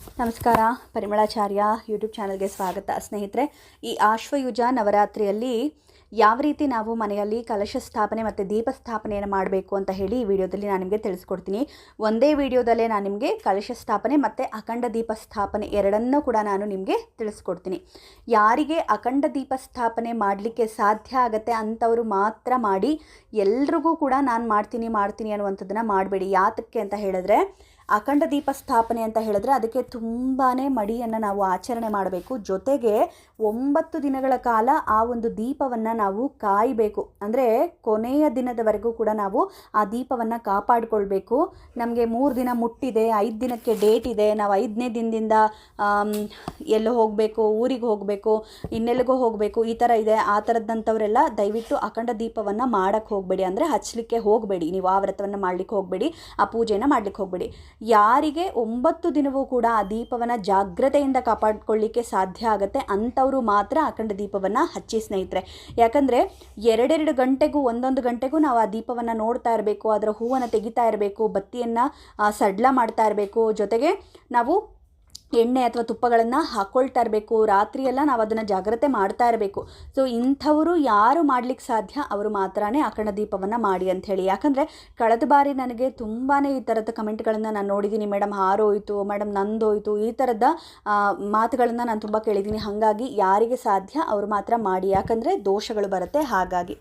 ನಮಸ್ಕಾರ, ಪರಿಮಳಾಚಾರ್ಯ ಯೂಟ್ಯೂಬ್ ಚಾನಲ್ಗೆ ಸ್ವಾಗತ. ಸ್ನೇಹಿತರೆ, ಈ ಆಶ್ವಯುಜ ನವರಾತ್ರಿಯಲ್ಲಿ ಯಾವ ರೀತಿ ನಾವು ಮನೆಯಲ್ಲಿ ಕಲಶ ಸ್ಥಾಪನೆ ಮತ್ತು ದೀಪ ಸ್ಥಾಪನೆಯನ್ನು ಮಾಡಬೇಕು ಅಂತ ಹೇಳಿ ಈ ವಿಡಿಯೋದಲ್ಲಿ ನಾನು ನಿಮಗೆ ತಿಳಿಸ್ಕೊಡ್ತೀನಿ. ಒಂದೇ ವಿಡಿಯೋದಲ್ಲೇ ನಾನು ನಿಮಗೆ ಕಲಶ ಸ್ಥಾಪನೆ ಮತ್ತು ಅಖಂಡ ದೀಪ ಸ್ಥಾಪನೆ ಎರಡನ್ನೂ ಕೂಡ ನಾನು ನಿಮಗೆ ತಿಳಿಸ್ಕೊಡ್ತೀನಿ. ಯಾರಿಗೆ ಅಖಂಡ ದೀಪ ಸ್ಥಾಪನೆ ಮಾಡಲಿಕ್ಕೆ ಸಾಧ್ಯ ಆಗುತ್ತೆ ಅಂಥವರು ಮಾತ್ರ ಮಾಡಿ ಎಲ್ರಿಗೂ ಕೂಡ ನಾನು ಮಾಡ್ತೀನಿ ಮಾಡ್ತೀನಿ ಅನ್ನುವಂಥದ್ದನ್ನು ಮಾಡಬೇಡಿ. ಯಾತಕ್ಕೆ ಅಂತ ಹೇಳಿದ್ರೆ ಅಖಂಡ ದೀಪ ಸ್ಥಾಪನೆ ಅಂತ ಹೇಳಿದ್ರೆ ಅದಕ್ಕೆ ತುಂಬಾ ಮಡಿಯನ್ನು ನಾವು ಆಚರಣೆ ಮಾಡಬೇಕು. ಜೊತೆಗೆ ಒಂಬತ್ತು ದಿನಗಳ ಕಾಲ ಆ ಒಂದು ದೀಪವನ್ನು ನಾವು ಕಾಯಬೇಕು. ಅಂದರೆ ಕೊನೆಯ ದಿನದವರೆಗೂ ಕೂಡ ನಾವು ಆ ದೀಪವನ್ನು ಕಾಪಾಡಿಕೊಳ್ಬೇಕು. ನಮಗೆ ಮೂರು ದಿನ ಮುಟ್ಟಿದೆ, ಐದು ದಿನಕ್ಕೆ ಡೇಟ್ ಇದೆ. ನಾವು ಐದನೇ ದಿನದಿಂದ ಎಲ್ಲೋ ಹೋಗಬೇಕು, ಊರಿಗೆ ಹೋಗಬೇಕು ಇನ್ನೆಲ್ಲಿಗೋ ಹೋಗಬೇಕು, ಈ ಥರ ಇದೆ. ಆ ಥರದ್ದಂಥವರೆಲ್ಲ ದಯವಿಟ್ಟು ಅಖಂಡ ದೀಪವನ್ನು ಮಾಡೋಕ್ಕೆ ಹೋಗಬೇಡಿ. ಅಂದರೆ ಹಚ್ಚಲಿಕ್ಕೆ ಹೋಗಬೇಡಿ. ನೀವು ಆ ವ್ರತವನ್ನು ಮಾಡಲಿಕ್ಕೆ ಹೋಗಬೇಡಿ, ಆ ಪೂಜೆಯನ್ನು ಮಾಡಲಿಕ್ಕೆ ಹೋಗಬೇಡಿ. ಯಾರಿಗೆ ಒಂಬತ್ತು ದಿನವೂ ಕೂಡ ಆ ದೀಪವನ್ನು ಜಾಗ್ರತೆಯಿಂದ ಕಾಪಾಡ್ಕೊಳ್ಳಿಕ್ಕೆ ಸಾಧ್ಯ ಆಗುತ್ತೆ ಅಂಥವರು ಮಾತ್ರ ಅಖಂಡ ದೀಪವನ್ನು ಹಚ್ಚಿ ಸ್ನೇಹಿತರೆ. ಯಾಕಂದರೆ ಎರಡೆರಡು ಗಂಟೆಗೂ, ಒಂದೊಂದು ಗಂಟೆಗೂ ನಾವು ಆ ದೀಪವನ್ನು ನೋಡ್ತಾ ಇರಬೇಕು, ಅದರ ಹೂವನ್ನು ತೆಗಿತಾ ಇರಬೇಕು, ಬತ್ತಿಯನ್ನು ಸಡ್ಲ ಮಾಡ್ತಾ ಇರಬೇಕು. ಜೊತೆಗೆ ನಾವು ಎಣ್ಣೆ ಅಥವಾ ತುಪ್ಪಗಳನ್ನು ಹಾಕ್ಕೊಳ್ತಾ ಇರಬೇಕು. ರಾತ್ರಿಯೆಲ್ಲ ನಾವು ಅದನ್ನು ಜಾಗ್ರತೆ ಮಾಡ್ತಾ ಇರಬೇಕು. ಸೊ ಇಂಥವರು ಯಾರು ಮಾಡ್ಲಿಕ್ಕೆ ಸಾಧ್ಯ ಅವರು ಮಾತ್ರನೇ ಅಖಂಡ ದೀಪವನ್ನು ಮಾಡಿ ಅಂಥೇಳಿ ಯಾಕಂದರೆ ಕಳೆದ ಬಾರಿ ನನಗೆ ತುಂಬಾ ಈ ಥರದ ಕಮೆಂಟ್ಗಳನ್ನು ನಾನು ನೋಡಿದ್ದೀನಿ ಮೇಡಮ್ ಹಾರೋಯಿತು ಮೇಡಮ್ ನಂದೋಯಿತು, ಈ ಥರದ ಮಾತುಗಳನ್ನು ನಾನು ತುಂಬ ಕೇಳಿದ್ದೀನಿ ಹಾಗಾಗಿ ಯಾರಿಗೆ ಸಾಧ್ಯ ಅವರು ಮಾತ್ರ ಮಾಡಿ. ಯಾಕಂದರೆ ದೋಷಗಳು ಬರುತ್ತೆ ಹಾಗಾಗಿ.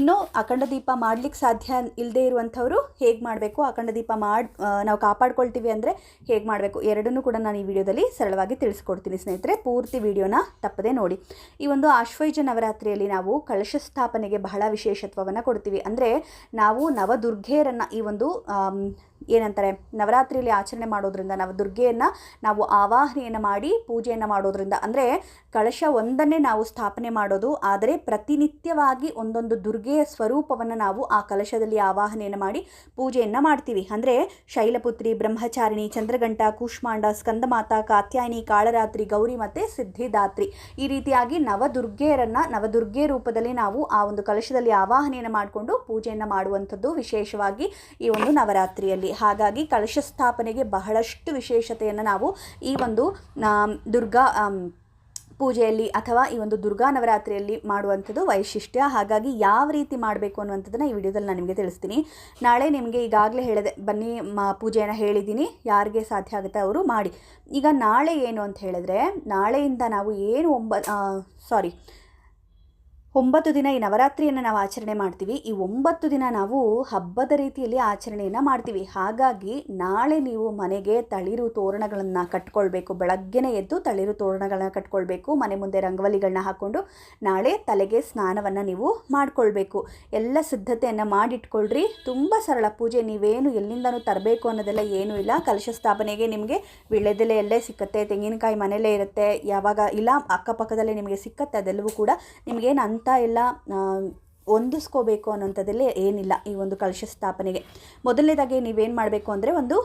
ಇನ್ನು ಅಖಂಡ ದೀಪ ಮಾಡ್ಲಿಕ್ಕೆ ಸಾಧ್ಯ ಇಲ್ಲದೆ ಇರುವಂಥವರು ಹೇಗೆ ಮಾಡಬೇಕು? ಅಖಂಡ ದೀಪ ಮಾಡಿ ನಾವು ಕಾಪಾಡ್ಕೊಳ್ತೀವಿ ಅಂದರೆ ಹೇಗೆ ಮಾಡಬೇಕು? ಎರಡನ್ನೂ ಕೂಡ ನಾನು ಈ ವಿಡಿಯೋದಲ್ಲಿ ಸರಳವಾಗಿ ತಿಳಿಸ್ಕೊಡ್ತೀನಿ ಸ್ನೇಹಿತರೆ, ಪೂರ್ತಿ ವಿಡಿಯೋನ ತಪ್ಪದೆ ನೋಡಿ. ಈ ಒಂದು ಆಶ್ವಯುಜ ನವರಾತ್ರಿಯಲ್ಲಿ ನಾವು ಕಳಶ ಸ್ಥಾಪನೆಗೆ ಬಹಳ ವಿಶೇಷತ್ವವನ್ನು ಕೊಡ್ತೀವಿ. ಅಂದರೆ ನಾವು ನವದುರ್ಗೆಯರನ್ನು ಈ ಒಂದು ಏನಂತಾರೆ, ನವರಾತ್ರಿಯಲ್ಲಿ ಆಚರಣೆ ಮಾಡೋದ್ರಿಂದ, ನವದುರ್ಗೆಯನ್ನು ನಾವು ಆವಾಹನೆಯನ್ನು ಮಾಡಿ ಪೂಜೆಯನ್ನು ಮಾಡೋದ್ರಿಂದ, ಅಂದರೆ ಕಳಶ ಒಂದನ್ನೇ ನಾವು ಸ್ಥಾಪನೆ ಮಾಡೋದು, ಆದರೆ ಪ್ರತಿನಿತ್ಯವಾಗಿ ಒಂದೊಂದು ದುರ್ಗೆಯ ಸ್ವರೂಪವನ್ನು ನಾವು ಆ ಕಲಶದಲ್ಲಿ ಆವಾಹನೆಯನ್ನು ಮಾಡಿ ಪೂಜೆಯನ್ನು ಮಾಡ್ತೀವಿ. ಅಂದರೆ ಶೈಲಪುತ್ರಿ, ಬ್ರಹ್ಮಚಾರಿಣಿ ಚಂದ್ರಗಂಟ ಕೂಷ್ಮಾಂಡ, ಸ್ಕಂದಮಾತ ಕಾತ್ಯಾಯಿನಿ, ಕಾಳರಾತ್ರಿ, ಗೌರಿ ಮತ್ತು ಸಿದ್ಧಿದಾತ್ರಿ. ಈ ರೀತಿಯಾಗಿ ನವದುರ್ಗೆಯರನ್ನು, ನವದುರ್ಗೆ ರೂಪದಲ್ಲಿ ನಾವು ಆ ಒಂದು ಕಲಶದಲ್ಲಿ ಆವಾಹನೆಯನ್ನು ಮಾಡಿಕೊಂಡು ಪೂಜೆಯನ್ನು ಮಾಡುವಂಥದ್ದು ವಿಶೇಷವಾಗಿ ಈ ಒಂದು ನವರಾತ್ರಿಯಲ್ಲಿ. ಹಾಗಾಗಿ ಕಲಶ ಸ್ಥಾಪನೆಗೆ ಬಹಳಷ್ಟು ವಿಶೇಷತೆಯನ್ನು ನಾವು ಈ ಒಂದು ದುರ್ಗಾ ಪೂಜೆಯಲ್ಲಿ ಅಥವಾ ಈ ಒಂದು ದುರ್ಗಾ ನವರಾತ್ರಿಯಲ್ಲಿ ಮಾಡುವಂಥದ್ದು ವೈಶಿಷ್ಟ್ಯ. ಹಾಗಾಗಿ ಯಾವ ರೀತಿ ಮಾಡಬೇಕು ಅನ್ನುವಂಥದ್ದನ್ನು ಈ ವಿಡಿಯೋದಲ್ಲಿ ನಾನು ನಿಮಗೆ ತಿಳಿಸ್ತೀನಿ. ನಾಳೆ ನಿಮಗೆ ಈಗಾಗಲೇ ಹೇಳಿದೆ ಬನ್ನಿ, ಮಾ, ಪೂಜೆಯನ್ನು ಹೇಳಿದ್ದೀನಿ. ಯಾರಿಗೆ ಸಾಧ್ಯ ಆಗುತ್ತೆ ಅವರು ಮಾಡಿ. ಈಗ ನಾಳೆ ಏನು ಅಂತ ಹೇಳಿದ್ರೆ, ನಾಳೆಯಿಂದ ನಾವು ಏನು ಒಂಬ ಸಾರಿ ಒಂಬತ್ತು ದಿನ ಈ ನವರಾತ್ರಿಯನ್ನು ನಾವು ಆಚರಣೆ ಮಾಡ್ತೀವಿ. ಈ ಒಂಬತ್ತು ದಿನ ನಾವು ಹಬ್ಬದ ರೀತಿಯಲ್ಲಿ ಆಚರಣೆಯನ್ನು ಮಾಡ್ತೀವಿ. ಹಾಗಾಗಿ ನಾಳೆ ನೀವು ಮನೆಗೆ ತಳಿರು ತೋರಣಗಳನ್ನು ಕಟ್ಕೊಳ್ಬೇಕು. ಬೆಳಗ್ಗೆನೇ ಎದ್ದು ತಳಿರು ತೋರಣಗಳನ್ನ ಕಟ್ಕೊಳ್ಬೇಕು. ಮನೆ ಮುಂದೆ ರಂಗವಲಿಗಳನ್ನ ಹಾಕ್ಕೊಂಡು ನಾಳೆ ತಲೆಗೆ ಸ್ನಾನವನ್ನು ನೀವು ಮಾಡಿಕೊಳ್ಬೇಕು. ಎಲ್ಲ ಸಿದ್ಧತೆಯನ್ನು ಮಾಡಿಟ್ಕೊಳ್ರಿ. ತುಂಬ ಸರಳ ಪೂಜೆ. ನೀವೇನು ಎಲ್ಲಿಂದನೂ ತರಬೇಕು ಅನ್ನೋದೆಲ್ಲ ಏನೂ ಇಲ್ಲ. ಕಲಶ ಸ್ಥಾಪನೆಗೆ ನಿಮಗೆ ವಿಳೆದೆಲೆಯಲ್ಲೇ ಎಲ್ಲೇ ಸಿಕ್ಕತ್ತೆ. ತೆಂಗಿನಕಾಯಿ ಮನೆಯಲ್ಲೇ ಇರುತ್ತೆ. ಯಾವಾಗ ಇಲ್ಲ, ಅಕ್ಕಪಕ್ಕದಲ್ಲೇ ನಿಮಗೆ ಸಿಕ್ಕತ್ತೆ ಅದೆಲ್ಲವೂ ಕೂಡ ನಿಮಗೇನು ಅಂತ ಎಲ್ಲ ಹೊಂದಿಸ್ಕೋಬೇಕು ಅನ್ನೋಂಥದ್ದಲ್ಲೇ ಏನಿಲ್ಲ ಈ ಒಂದು ಕಲಶ ಸ್ಥಾಪನೆಗೆ. ಮೊದಲನೇದಾಗಿ ನೀವೇನು ಮಾಡಬೇಕು ಅಂದರೆ ಒಂದು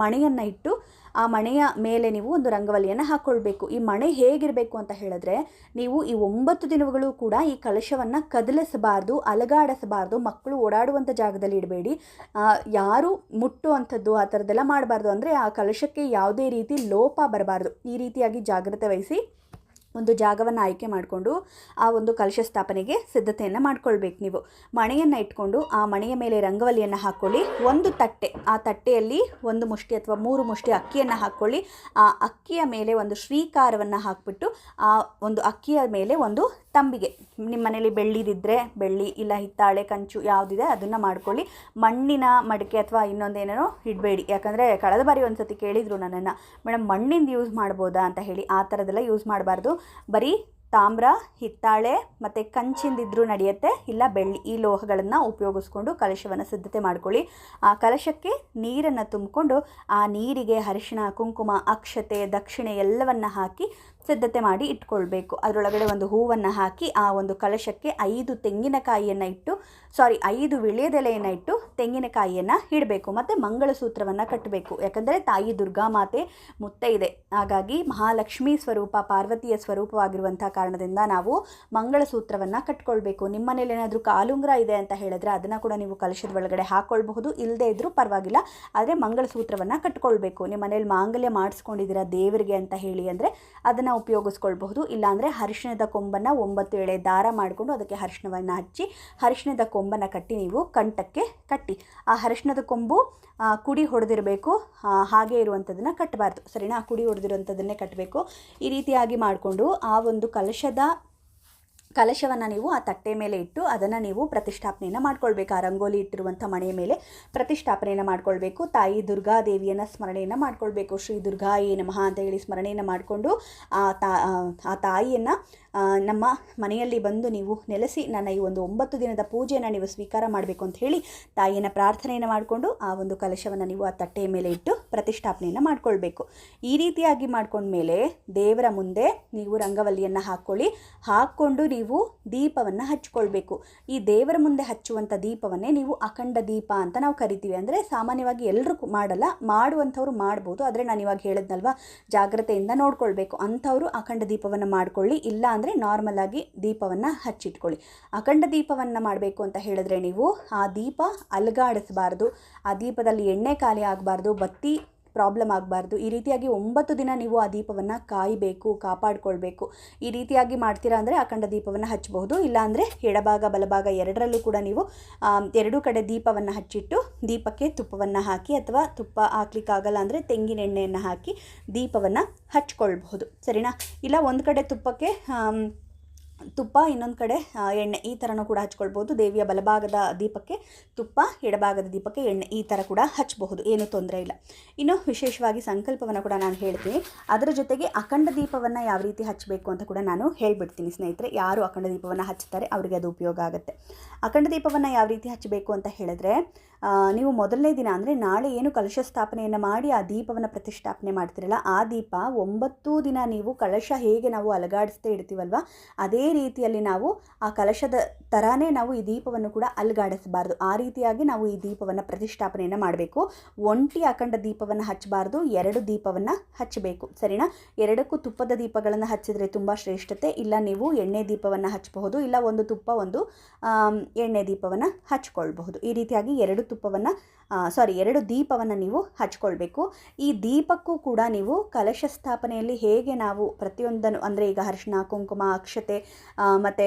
ಮಣೆಯನ್ನು ಇಟ್ಟು ಆ ಮಣೆಯ ಮೇಲೆ ನೀವು ಒಂದು ರಂಗವಲಿಯನ್ನು ಹಾಕ್ಕೊಳ್ಬೇಕು ಈ ಮಣೆ ಹೇಗಿರಬೇಕು ಅಂತ ಹೇಳಿದ್ರೆ, ನೀವು ಈ ಒಂಬತ್ತು ದಿನಗಳು ಕೂಡ ಈ ಕಲಶವನ್ನು ಕದಲಿಸಬಾರ್ದು, ಅಲಗಾಡಿಸಬಾರ್ದು, ಮಕ್ಕಳು ಓಡಾಡುವಂಥ ಜಾಗದಲ್ಲಿ ಇಡಬೇಡಿ. ಯಾರು ಮುಟ್ಟುವಂಥದ್ದು ಆ ಥರದ್ದೆಲ್ಲ ಮಾಡಬಾರ್ದು. ಅಂದರೆ ಆ ಕಲಶಕ್ಕೆ ಯಾವುದೇ ರೀತಿ ಲೋಪ ಬರಬಾರ್ದು. ಈ ರೀತಿಯಾಗಿ ಜಾಗ್ರತೆ ವಹಿಸಿ ಒಂದು ಜಾಗವನ್ನು ಆಯ್ಕೆ ಮಾಡಿಕೊಂಡು ಆ ಒಂದು ಕಲಶ ಸ್ಥಾಪನೆಗೆ ಸಿದ್ಧತೆಯನ್ನು ಮಾಡ್ಕೊಳ್ಬೇಕು ನೀವು. ಮಣೆಯನ್ನು ಇಟ್ಕೊಂಡು ಆ ಮಣೆಯ ಮೇಲೆ ರಂಗವಲಿಯನ್ನು ಹಾಕ್ಕೊಳ್ಳಿ. ಒಂದು ತಟ್ಟೆ, ಆ ತಟ್ಟೆಯಲ್ಲಿ ಒಂದು ಮುಷ್ಟಿ ಅಥವಾ ಮೂರು ಮುಷ್ಟಿ ಅಕ್ಕಿಯನ್ನು ಹಾಕ್ಕೊಳ್ಳಿ. ಆ ಅಕ್ಕಿಯ ಮೇಲೆ ಒಂದು ಶ್ರೀಕಾರವನ್ನು ಹಾಕ್ಬಿಟ್ಟು ಆ ಒಂದು ಅಕ್ಕಿಯ ಮೇಲೆ ಒಂದು ತಂಬಿಗೆ ನಿಮ್ಮ ಮನೇಲಿ ಬೆಳ್ಳಿದಿದ್ದರೆ ಬೆಳ್ಳಿ, ಇಲ್ಲ ಹಿತ್ತಾಳೆ, ಕಂಚು ಯಾವುದಿದೆ ಅದನ್ನು ಮಾಡ್ಕೊಳ್ಳಿ. ಮಣ್ಣಿನ ಮಡಿಕೆ ಅಥವಾ ಇನ್ನೊಂದೇನೇನೋ ಇಡಬೇಡಿ. ಯಾಕಂದರೆ ಕಳೆದ ಬಾರಿ ಒಂದು ಸತಿ ಕೇಳಿದರು ನನ್ನನ್ನು ಮೇಡಮ್ ಮಣ್ಣಿಂದ ಯೂಸ್ ಮಾಡ್ಬೋದಾ? ಅಂತ ಹೇಳಿ. ಆ ಥರದ್ದೆಲ್ಲ ಯೂಸ್ ಮಾಡಬಾರ್ದು. ಬರೀ ತಾಮ್ರ, ಹಿತ್ತಾಳೆ ಮತ್ತು ಕಂಚಿಂದಿದ್ರೂ ನಡೆಯುತ್ತೆ. ಇಲ್ಲ, ಬೆಳ್ಳಿ ಈ ಲೋಹಗಳನ್ನು ಉಪಯೋಗಿಸ್ಕೊಂಡು ಕಲಶವನ್ನು ಸಿದ್ಧತೆ ಮಾಡ್ಕೊಳ್ಳಿ. ಆ ಕಲಶಕ್ಕೆ ನೀರನ್ನು ತುಂಬಿಕೊಂಡು ಆ ನೀರಿಗೆ ಅರಿಶಿಣ, ಕುಂಕುಮ, ಅಕ್ಷತೆ, ದಕ್ಷಿಣೆ ಎಲ್ಲವನ್ನು ಹಾಕಿ ಸಿದ್ಧತೆ ಮಾಡಿ ಇಟ್ಕೊಳ್ಬೇಕು. ಅದರೊಳಗಡೆ ಒಂದು ಹೂವನ್ನು ಹಾಕಿ, ಆ ಒಂದು ಕಲಶಕ್ಕೆ ಐದು ತೆಂಗಿನಕಾಯಿಯನ್ನು ಇಟ್ಟು ಸಾರಿ ಐದು ವಿಳ್ಯದೆಲೆಯನ್ನು ಇಟ್ಟು ತೆಂಗಿನಕಾಯಿಯನ್ನು ಇಡಬೇಕು. ಮತ್ತು ಮಂಗಳಸೂತ್ರವನ್ನು ಕಟ್ಟಬೇಕು ಯಾಕಂದರೆ ತಾಯಿ ದುರ್ಗಾಮಾತೆ ಮುತ್ತೈದೆ. ಹಾಗಾಗಿ ಮಹಾಲಕ್ಷ್ಮಿ ಸ್ವರೂಪ, ಪಾರ್ವತಿಯ ಸ್ವರೂಪವಾಗಿರುವಂಥ ಕಾರಣದಿಂದ ನಾವು ಮಂಗಳಸೂತ್ರವನ್ನು ಕಟ್ಕೊಳ್ಬೇಕು. ನಿಮ್ಮ ಮನೇಲಿ ಏನಾದರೂ ಕಾಲುಂಗ್ರ ಇದೆ ಅಂತ ಹೇಳಿದ್ರೆ ಅದನ್ನು ಕೂಡ ನೀವು ಕಲಶದ ಒಳಗಡೆ ಹಾಕ್ಕೊಳ್ಬಹುದು ಇಲ್ಲದೇ ಇದ್ದರೂ ಪರವಾಗಿಲ್ಲ. ಆದರೆ ಮಂಗಳಸೂತ್ರವನ್ನು ಕಟ್ಕೊಳ್ಬೇಕು. ನಿಮ್ಮ ಮನೇಲಿ ಮಾಂಗಲ್ಯ ಮಾಡಿಸ್ಕೊಂಡಿದ್ದೀರಾ ದೇವರಿಗೆ ಅಂತ ಹೇಳಿ ಅಂದರೆ ಅದನ್ನು ಉಪಯೋಗಿಸ್ಕೊಳ್ಬಹುದು. ಇಲ್ಲಾಂದರೆ ಅರಿಶಿಣದ ಕೊಂಬನ್ನು ಒಂಬತ್ತು ಎಳೆ ದಾರ ಮಾಡಿಕೊಂಡು ಅದಕ್ಕೆ ಅರಿಶಿಣವನ್ನು ಹಚ್ಚಿ, ಅರಿಶಿಣದ ಕೊಂಬನ್ನು ಕಟ್ಟಿ ನೀವು ಕಂಠಕ್ಕೆ ಕಟ್ಟಿ. ಆ ಅರಿಶಿಣದ ಕೊಂಬು ಕುಡಿ ಹೊಡೆದಿರಬೇಕು. ಹಾಗೆ ಇರುವಂಥದ್ದನ್ನು ಕಟ್ಟಬಾರ್ದು ಸರಿನಾ? ಕುಡಿ ಹೊಡೆದಿರುವಂಥದ್ದನ್ನೇ ಕಟ್ಟಬೇಕು ಈ ರೀತಿಯಾಗಿ ಮಾಡಿಕೊಂಡು ಆ ಒಂದು ಕಲಶದ ಕಲಶವನ್ನು ನೀವು ಆ ತಟ್ಟೆ ಮೇಲೆ ಇಟ್ಟು ಅದನ್ನು ನೀವು ಪ್ರತಿಷ್ಠಾಪನೆಯನ್ನು ಮಾಡ್ಕೊಳ್ಬೇಕು. ಆ ರಂಗೋಲಿ ಇಟ್ಟಿರುವಂಥ ಮಣೆಯ ಮೇಲೆ ಪ್ರತಿಷ್ಠಾಪನೆಯನ್ನು ಮಾಡ್ಕೊಳ್ಬೇಕು. ತಾಯಿ ದುರ್ಗಾದೇವಿಯನ್ನು ಸ್ಮರಣೆಯನ್ನು ಮಾಡ್ಕೊಳ್ಬೇಕು. ಶ್ರೀ ದುರ್ಗಾಯೇ ನಮಃ ಅಂತ ಹೇಳಿ ಸ್ಮರಣೆಯನ್ನು ಮಾಡಿಕೊಂಡು ಆ ತಾ, ಆ ತಾಯಿಯನ್ನು ನಮ್ಮ ಮನೆಯಲ್ಲಿ ಬಂದು ನೀವು ನೆಲೆಸಿ ನನ್ನ ಈ ಒಂದು ಒಂಬತ್ತು ದಿನದ ಪೂಜೆಯನ್ನು ನೀವು ಸ್ವೀಕಾರ ಮಾಡಬೇಕು ಅಂತ ಹೇಳಿ ತಾಯಿಯನ್ನು ಪ್ರಾರ್ಥನೆಯನ್ನು ಮಾಡಿಕೊಂಡು ಆ ಒಂದು ಕಲಶವನ್ನು ನೀವು ಆ ತಟ್ಟೆಯ ಮೇಲೆ ಇಟ್ಟು ಪ್ರತಿಷ್ಠಾಪನೆಯನ್ನು ಮಾಡಿಕೊಳ್ಬೇಕು. ಈ ರೀತಿಯಾಗಿ ಮಾಡ್ಕೊಂಡ್ಮೇಲೆ ದೇವರ ಮುಂದೆ ನೀವು ರಂಗವಲ್ಲಿಯನ್ನು ಹಾಕ್ಕೊಳ್ಳಿ. ಹಾಕ್ಕೊಂಡು ನೀವು ದೀಪವನ್ನು ಹಚ್ಕೊಳ್ಬೇಕು. ಈ ದೇವರ ಮುಂದೆ ಹಚ್ಚುವಂಥ ದೀಪವನ್ನೇ ನೀವು ಅಖಂಡ ದೀಪ ಅಂತ ನಾವು ಕರಿತೀವಿ. ಅಂದರೆ ಸಾಮಾನ್ಯವಾಗಿ ಎಲ್ಲರೂ ಮಾಡಲ್ಲ, ಮಾಡುವಂಥವ್ರು ಮಾಡ್ಬೋದು. ಆದರೆ ನಾನು ಇವಾಗ ಹೇಳಿದ್ನಲ್ವ, ಜಾಗ್ರತೆಯಿಂದ ನೋಡ್ಕೊಳ್ಬೇಕು. ಅಂಥವರು ಅಖಂಡ ದೀಪವನ್ನು ಮಾಡ್ಕೊಳ್ಳಿ. ಇಲ್ಲ ಅಂದರೆ ನಾರ್ಮಲ್ ಆಗಿ ದೀಪವನ್ನು ಹಚ್ಚಿಟ್ಕೊಳ್ಳಿ. ಅಖಂಡ ದೀಪವನ್ನು ಮಾಡಬೇಕು ಅಂತ ಹೇಳಿದ್ರೆ ನೀವು ಆ ದೀಪ ಅಲುಗಾಡಿಸಬಾರ್ದು. ಆ ದೀಪದಲ್ಲಿ ಎಣ್ಣೆ ಖಾಲಿ ಆಗಬಾರ್ದು. ಬತ್ತಿ ಪ್ರಾಬ್ಲಮ್ ಆಗಬಾರ್ದು. ಈ ರೀತಿಯಾಗಿ ಒಂಬತ್ತು ದಿನ ನೀವು ಆ ದೀಪವನ್ನು ಕಾಯಬೇಕು, ಕಾಪಾಡಿಕೊಳ್ಬೇಕು. ಈ ರೀತಿಯಾಗಿ ಮಾಡ್ತೀರಾ ಅಂದರೆ ಅಖಂಡ ದೀಪವನ್ನು ಹಚ್ಚಬಹುದು ಇಲ್ಲಾಂದರೆ ಎಡಭಾಗ, ಬಲಭಾಗ ಎರಡರಲ್ಲೂ ಕೂಡ ನೀವು ಎರಡೂ ಕಡೆ ದೀಪವನ್ನು ಹಚ್ಚಿಟ್ಟು ದೀಪಕ್ಕೆ ತುಪ್ಪವನ್ನು ಹಾಕಿ ಅಥವಾ ತುಪ್ಪ ಹಾಕ್ಲಿಕ್ಕಾಗಲ್ಲ ಅಂದರೆ ತೆಂಗಿನ ಎಣ್ಣೆಯನ್ನು ಹಾಕಿ ದೀಪವನ್ನು ಹಚ್ಕೊಳ್ಬಹುದು. ಸರಿನಾ? ಇಲ್ಲ, ಒಂದು ಕಡೆ ತುಪ್ಪಕ್ಕೆ ತುಪ್ಪ ಇನ್ನೊಂದು ಕಡೆ ಎಣ್ಣೆ ಈ ಥರನೂ ಕೂಡ ಹಚ್ಕೊಳ್ಬೋದು. ದೇವಿಯ ಬಲಭಾಗದ ದೀಪಕ್ಕೆ ತುಪ್ಪ, ಎಡಭಾಗದ ದೀಪಕ್ಕೆ ಎಣ್ಣೆ ಈ ಥರ ಕೂಡ ಹಚ್ಚಬಹುದು ಏನೂ ತೊಂದರೆ ಇಲ್ಲ. ಇನ್ನು ವಿಶೇಷವಾಗಿ ಸಂಕಲ್ಪವನ್ನು ಕೂಡ ನಾನು ಹೇಳ್ತೀನಿ. ಅದರ ಜೊತೆಗೆ ಅಖಂಡ ದೀಪವನ್ನು ಯಾವ ರೀತಿ ಹಚ್ಚಬೇಕು ಅಂತ ಕೂಡ ನಾನು ಹೇಳಿಬಿಡ್ತೀನಿ ಸ್ನೇಹಿತರೆ. ಯಾರು ಅಖಂಡ ದೀಪವನ್ನು ಹಚ್ತಾರೆ, ಅವರಿಗೆ ಅದು ಉಪಯೋಗ ಆಗುತ್ತೆ. ಅಖಂಡ ದೀಪವನ್ನು ಯಾವ ರೀತಿ ಹಚ್ಚಬೇಕು ಅಂತ ಹೇಳಿದ್ರೆ ನೀವು ಮೊದಲನೇ ದಿನ ಅಂದರೆ ನಾಳೆ ಏನು ಕಲಶ ಸ್ಥಾಪನೆಯನ್ನು ಮಾಡಿ ಆ ದೀಪವನ್ನು ಪ್ರತಿಷ್ಠಾಪನೆ ಮಾಡ್ತಿರಲ್ಲ, ಆ ದೀಪ ಒಂಬತ್ತು ದಿನ ನೀವು ಕಲಶ ಹೇಗೆ ನಾವು ಅಲಗಾಡಿಸ್ತಾ ಇಡ್ತೀವಲ್ವ, ಅದೇ ರೀತಿಯಲ್ಲಿ ನಾವು ಆ ಕಲಶದ ಥರನೇ ನಾವು ಈ ದೀಪವನ್ನು ಕೂಡ ಅಲುಗಾಡಿಸಬಾರ್ದು. ಆ ರೀತಿಯಾಗಿ ನಾವು ಈ ದೀಪವನ್ನು ಪ್ರತಿಷ್ಠಾಪನೆಯನ್ನು ಮಾಡಬೇಕು. ಒಂಟಿ ಅಖಂಡ ದೀಪವನ್ನು ಹಚ್ಚಬಾರ್ದು, ಎರಡು ದೀಪವನ್ನು ಹಚ್ಚಬೇಕು. ಸರಿನಾ? ಎರಡಕ್ಕೂ ತುಪ್ಪದ ದೀಪಗಳನ್ನು ಹಚ್ಚಿದರೆ ತುಂಬ ಶ್ರೇಷ್ಠತೆ. ಇಲ್ಲ ನೀವು ಎಣ್ಣೆ ದೀಪವನ್ನು ಹಚ್ಚಬಹುದು, ಇಲ್ಲ ಒಂದು ತುಪ್ಪ ಒಂದು ಎಣ್ಣೆ ದೀಪವನ್ನು ಹಚ್ಕೊಳ್ಬಹುದು. ಈ ರೀತಿಯಾಗಿ ಎರಡು ತುಪ್ಪವನ್ನು ಸಾರಿ ಎರಡು ದೀಪವನ್ನು ನೀವು ಹಚ್ಕೊಳ್ಬೇಕು. ಈ ದೀಪಕ್ಕೂ ಕೂಡ ನೀವು ಕಲಶ ಸ್ಥಾಪನೆಯಲ್ಲಿ ಹೇಗೆ ನಾವು ಪ್ರತಿಯೊಂದನ್ನು, ಅಂದರೆ ಈಗ ಅರಿಶಿನ, ಕುಂಕುಮ, ಅಕ್ಷತೆ ಮತ್ತು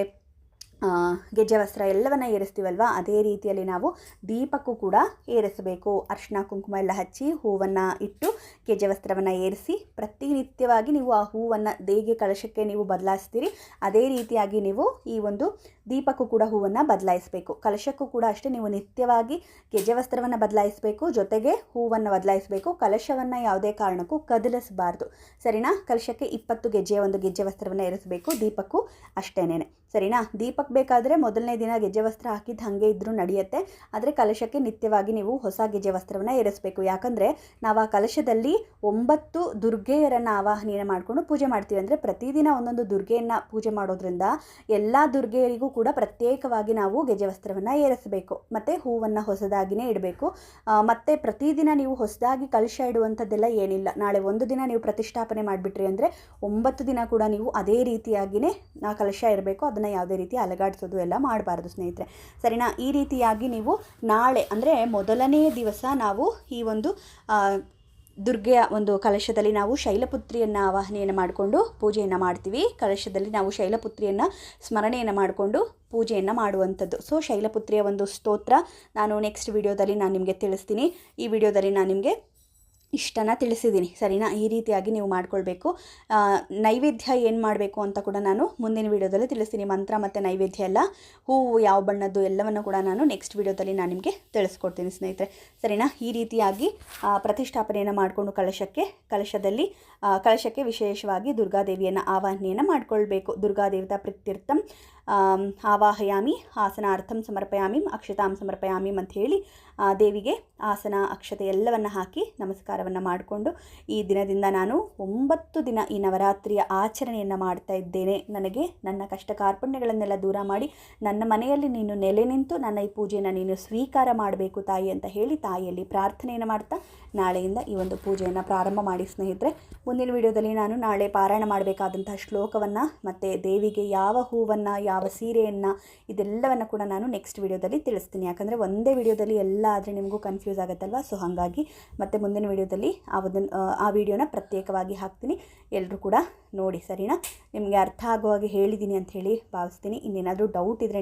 ಗೆಜ್ಜೆ ವಸ್ತ್ರ ಎಲ್ಲವನ್ನ ಏರಿಸ್ತೀವಲ್ವ? ಅದೇ ರೀತಿಯಲ್ಲಿ ನಾವು ದೀಪಕ್ಕೂ ಕೂಡ ಏರಿಸಬೇಕು. ಅರ್ಶಿನ ಕುಂಕುಮ ಎಲ್ಲ ಹಚ್ಚಿ ಹೂವನ್ನು ಇಟ್ಟು ಗೆಜ್ಜೆ ವಸ್ತ್ರವನ್ನು ಏರಿಸಿ, ಪ್ರತಿನಿತ್ಯವಾಗಿ ನೀವು ಆ ಹೂವನ್ನು ದೇಗೆ ಕಳಶಕ್ಕೆ ನೀವು ಬದಲಾಯಿಸ್ತೀರಿ. ಅದೇ ರೀತಿಯಾಗಿ ನೀವು ಈ ಒಂದು ದೀಪಕ್ಕೂ ಕೂಡ ಹೂವನ್ನು ಬದಲಾಯಿಸಬೇಕು. ಕಲಶಕ್ಕೂ ಕೂಡ ಅಷ್ಟೇ ನೀವು ನಿತ್ಯವಾಗಿ ಗೆಜ್ಜೆ ವಸ್ತ್ರವನ್ನು ಬದಲಾಯಿಸಬೇಕು. ಜೊತೆಗೆ ಹೂವನ್ನು ಬದಲಾಯಿಸಬೇಕು. ಕಲಶವನ್ನು ಯಾವುದೇ ಕಾರಣಕ್ಕೂ ಕದಲಿಸಬಾರ್ದು. ಸರಿನಾ? ಕಲಶಕ್ಕೆ ಇಪ್ಪತ್ತು ಗೆಜ್ಜೆಯ ಒಂದು ಗೆಜ್ಜೆ ವಸ್ತ್ರವನ್ನು ಏರಿಸಬೇಕು. ದೀಪಕ್ಕೂ ಅಷ್ಟೇನೇನೆ. ಸರಿನಾ? ದೀಪಕ್ಕೆ ಬೇಕಾದರೆ ಮೊದಲನೇ ದಿನ ಗೆಜ್ಜೆ ವಸ್ತ್ರ ಹಾಕಿದ್ದು ಹಾಗೆ ಇದ್ದರೂ ನಡೆಯುತ್ತೆ. ಆದರೆ ಕಲಶಕ್ಕೆ ನಿತ್ಯವಾಗಿ ನೀವು ಹೊಸ ಗೆಜ್ಜೆ ವಸ್ತ್ರವನ್ನು ಏರಿಸಬೇಕು. ಯಾಕಂದರೆ ನಾವು ಆ ಕಲಶದಲ್ಲಿ ಒಂಬತ್ತು ದುರ್ಗೆಯರನ್ನು ಆವಾಹನೆಯನ್ನು ಮಾಡಿಕೊಂಡು ಪೂಜೆ ಮಾಡ್ತೀವಿ. ಅಂದರೆ ಪ್ರತಿದಿನ ಒಂದೊಂದು ದುರ್ಗೆಯನ್ನು ಪೂಜೆ ಮಾಡೋದ್ರಿಂದ ಎಲ್ಲ ದುರ್ಗೆಯರಿಗೂ ಕೂಡ ಪ್ರತ್ಯೇಕವಾಗಿ ನಾವು ಗೆಜ್ಜೆ ವಸ್ತ್ರವನ್ನು ಏರಿಸಬೇಕು. ಮತ್ತು ಹೂವನ್ನು ಹೊಸದಾಗಿಯೇ ಇಡಬೇಕು. ಮತ್ತು ಪ್ರತಿದಿನ ನೀವು ಹೊಸದಾಗಿ ಕಲಶ ಇಡುವಂಥದ್ದೆಲ್ಲ ಏನಿಲ್ಲ. ನಾಳೆ ಒಂದು ದಿನ ನೀವು ಪ್ರತಿಷ್ಠಾಪನೆ ಮಾಡಿಬಿಟ್ರಿ ಅಂದರೆ ಒಂಬತ್ತು ದಿನ ಕೂಡ ನೀವು ಅದೇ ರೀತಿಯಾಗಿಯೇ ಆ ಕಲಶ ಇರಬೇಕು. ಅದನ್ನು ಯಾವುದೇ ರೀತಿ ಅಲಗಾಡಿಸೋದು ಎಲ್ಲ ಮಾಡಬಾರ್ದು ಸ್ನೇಹಿತರೆ. ಸರಿನಾ? ಈ ರೀತಿಯಾಗಿ ನೀವು ನಾಳೆ, ಅಂದರೆ ಮೊದಲನೇ ದಿವಸ ನಾವು ಈ ಒಂದು ದುರ್ಗೆಯ ಒಂದು ಕಲಶದಲ್ಲಿ ನಾವು ಶೈಲಪುತ್ರಿಯನ್ನು ಆವಾಹನೆಯನ್ನು ಮಾಡಿಕೊಂಡು ಪೂಜೆಯನ್ನು ಮಾಡ್ತೀವಿ. ಕಲಶದಲ್ಲಿ ನಾವು ಶೈಲಪುತ್ರಿಯನ್ನು ಸ್ಮರಣೆಯನ್ನು ಮಾಡಿಕೊಂಡು ಪೂಜೆಯನ್ನು ಮಾಡುವಂಥದ್ದು. ಸೊ, ಶೈಲಪುತ್ರಿಯ ಒಂದು ಸ್ತೋತ್ರ ನಾನು ನೆಕ್ಸ್ಟ್ ವಿಡಿಯೋದಲ್ಲಿ ನಾನು ನಿಮಗೆ ತಿಳಿಸ್ತೀನಿ. ಈ ವಿಡಿಯೋದಲ್ಲಿ ನಾನು ನಿಮಗೆ ಇಷ್ಟನ ತಿಳಿಸಿದ್ದೀನಿ. ಸರಿನಾ? ಈ ರೀತಿಯಾಗಿ ನೀವು ಮಾಡ್ಕೊಳ್ಬೇಕು. ನೈವೇದ್ಯ ಏನು ಮಾಡಬೇಕು ಅಂತ ಕೂಡ ನಾನು ಮುಂದಿನ ವಿಡಿಯೋದಲ್ಲಿ ತಿಳಿಸ್ತೀನಿ. ಮಂತ್ರ ಮತ್ತು ನೈವೇದ್ಯ ಎಲ್ಲ, ಹೂವು ಯಾವ ಬಣ್ಣದ್ದು ಎಲ್ಲವನ್ನು ಕೂಡ ನಾನು ನೆಕ್ಸ್ಟ್ ವಿಡಿಯೋದಲ್ಲಿ ನಾನು ನಿಮಗೆ ತಿಳಿಸ್ಕೊಡ್ತೀನಿ ಸ್ನೇಹಿತರೆ. ಸರಿನಾ? ಈ ರೀತಿಯಾಗಿ ಪ್ರತಿಷ್ಠಾಪನೆಯನ್ನು ಮಾಡಿಕೊಂಡು ಕಲಶಕ್ಕೆ, ಕಲಶದಲ್ಲಿ ಕಲಶಕ್ಕೆ ವಿಶೇಷವಾಗಿ ದುರ್ಗಾದೇವಿಯನ್ನು ಆವಾಹನೆಯನ್ನು ಮಾಡಿಕೊಳ್ಬೇಕು. ದುರ್ಗಾದೇವತಾ ಪ್ರೀತ್ಯರ್ಥಂ ಆವಾಹಯಾಮಿ, ಆಸನಾರ್ಥಂ ಸಮರ್ಪಯಾಮಿ, ಅಕ್ಷತಾಂ ಸಮರ್ಪಯಾಮಿ ಹೇಳಿ ದೇವಿಗೆ ಆಸನ, ಅಕ್ಷತೆ ಎಲ್ಲವನ್ನು ಹಾಕಿ ನಮಸ್ಕಾರವನ್ನು ಮಾಡಿಕೊಂಡು ಈ ದಿನದಿಂದ ನಾನು ಒಂಬತ್ತು ದಿನ ಈ ನವರಾತ್ರಿಯ ಆಚರಣೆಯನ್ನು ಮಾಡ್ತಾ ಇದ್ದೇನೆ. ನನಗೆ ನನ್ನ ಕಷ್ಟ ಕಾರ್ಪಣ್ಯಗಳನ್ನೆಲ್ಲ ದೂರ ಮಾಡಿ ನನ್ನ ಮನೆಯಲ್ಲಿ ನೀನು ನೆಲೆ ನಿಂತು ನನ್ನ ಈ ಪೂಜೆಯನ್ನು ನೀನು ಸ್ವೀಕಾರ ಮಾಡಬೇಕು ತಾಯಿ ಅಂತ ಹೇಳಿ ತಾಯಿಯಲ್ಲಿ ಪ್ರಾರ್ಥನೆಯನ್ನು ಮಾಡ್ತಾ ನಾಳೆಯಿಂದ ಈ ಒಂದು ಪೂಜೆಯನ್ನು ಪ್ರಾರಂಭ ಮಾಡಿ ಸ್ನೇಹಿತರೆ. ಮುಂದಿನ ವಿಡಿಯೋದಲ್ಲಿ ನಾನು ನಾಳೆ ಪಾರಾಯಣ ಮಾಡಬೇಕಾದಂತಹ ಶ್ಲೋಕವನ್ನು ಮತ್ತು ದೇವಿಗೆ ಯಾವ ಹೂವನ್ನು, ಯಾವ ಸೀರೆಯನ್ನು ಇದೆಲ್ಲವನ್ನು ಕೂಡ ನಾನು ನೆಕ್ಸ್ಟ್ ವಿಡಿಯೋದಲ್ಲಿ ತಿಳಿಸ್ತೀನಿ. ಯಾಕಂದರೆ ಒಂದೇ ವಿಡಿಯೋದಲ್ಲಿ ಎಲ್ಲ ಆದರೆ ನಿಮಗೂ ಕನ್ಫ್ಯೂಸ್ ಆಗುತ್ತಲ್ವ? ಸೊ ಹಾಗಾಗಿ ಮತ್ತೆ ಮುಂದಿನ ವಿಡಿಯೋದಲ್ಲಿ ಆ ಆ ವಿಡಿಯೋನ ಪ್ರತ್ಯೇಕವಾಗಿ ಹಾಕ್ತೀನಿ. ಎಲ್ಲರೂ ಕೂಡ ನೋಡಿ, ಸರಿನಾ? ನಿಮಗೆ ಅರ್ಥ ಆಗೋ ಹಾಗೆ ಹೇಳಿದ್ದೀನಿ ಅಂತ ಹೇಳಿ ಭಾವಿಸ್ತೀನಿ. ಇನ್ನೇನಾದರೂ ಡೌಟ್ ಇದ್ದರೆ